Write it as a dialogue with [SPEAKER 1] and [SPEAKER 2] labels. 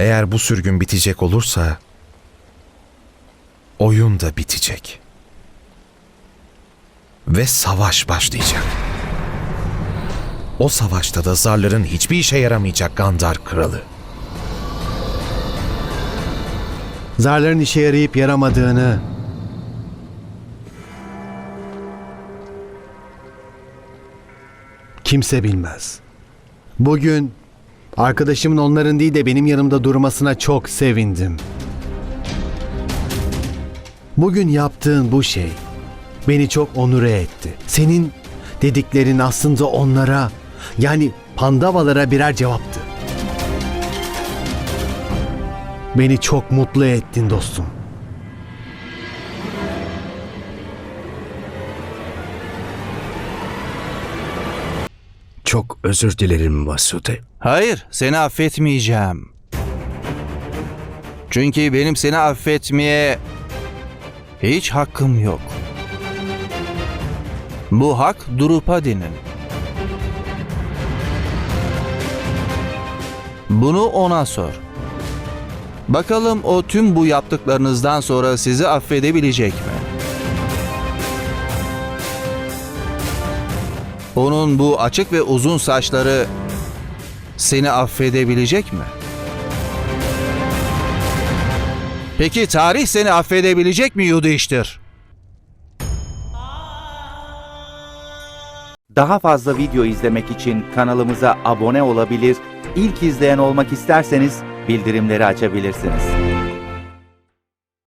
[SPEAKER 1] Eğer bu sürgün bitecek olursa oyun da bitecek. Ve savaş başlayacak. O savaşta da zarların hiçbir işe yaramayacak Gandar kralı.
[SPEAKER 2] Zarların işe yarayıp yaramadığını kimse bilmez. Bugün arkadaşımın onların değil de benim yanımda durmasına çok sevindim. Bugün yaptığın bu şey beni çok onure etti. Senin dediklerin aslında onlara yani Pandavalara birer cevaptı. Beni çok mutlu ettin dostum.
[SPEAKER 3] Çok özür dilerim Vasude.
[SPEAKER 4] Hayır, seni affetmeyeceğim. Çünkü benim seni affetmeye hiç hakkım yok. Bu hak Drupadi'nin. Bunu ona sor. Bakalım o tüm bu yaptıklarınızdan sonra sizi affedebilecek mi? Onun bu açık ve uzun saçları seni affedebilecek mi? Peki tarih seni affedebilecek mi Yudhishthir?
[SPEAKER 5] Daha fazla video izlemek için kanalımıza abone olabilir, ilk izleyen olmak isterseniz bildirimleri açabilirsiniz.